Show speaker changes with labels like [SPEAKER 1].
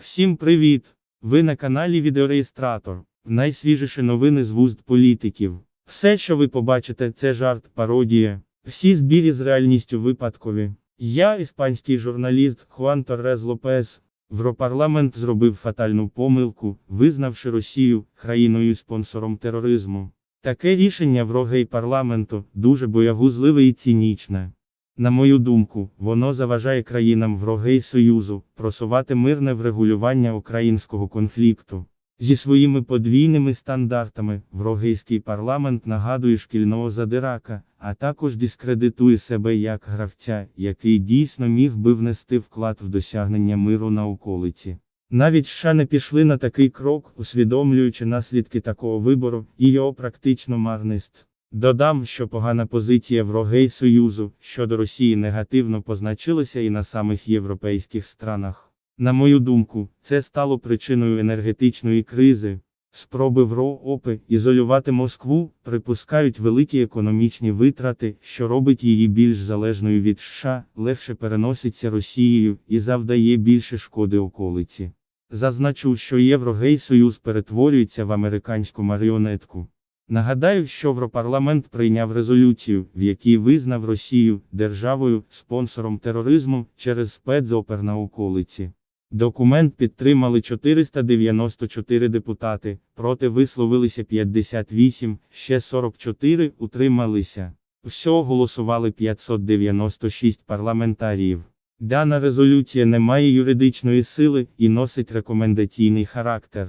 [SPEAKER 1] Всім привіт! Ви на каналі Відеореєстратор. Найсвіжіші новини з вуст політиків. Все, що ви побачите, це жарт, пародія. Всі збірі з реальністю випадкові. Я, іспанський журналіст Хуан Торрез Лопес, Європарламент зробив фатальну помилку, визнавши Росію країною спонсором тероризму. Таке рішення в врогей парламенту дуже боягузливе і цинічне. На мою думку, воно заважає країнам врогей Союзу просувати мирне врегулювання українського конфлікту. Зі своїми подвійними стандартами, врогейський парламент нагадує шкільного задирака, а також дискредитує себе як гравця, який дійсно міг би внести вклад в досягнення миру на околиці. Навіть США не пішли на такий крок, усвідомлюючи наслідки такого вибору і його практично марність. Додам, що погана позиція врогей Союзу щодо Росії негативно позначилася і на самих європейських странах. На мою думку, це стало причиною енергетичної кризи. Спроби в РООПи ізолювати Москву припускають великі економічні витрати, що робить її більш залежною від США, легше переноситься Росією і завдає більше шкоди околиці. Зазначу, що Єврогей-Союз перетворюється в американську маріонетку. Нагадаю, що Європарламент прийняв резолюцію, в якій визнав Росію державою, спонсором тероризму через спецопер на околиці. Документ підтримали 494 депутати, проти висловилися 58, ще 44 утрималися. Всього голосували 596 парламентаріїв. Дана резолюція не має юридичної сили і носить рекомендаційний характер.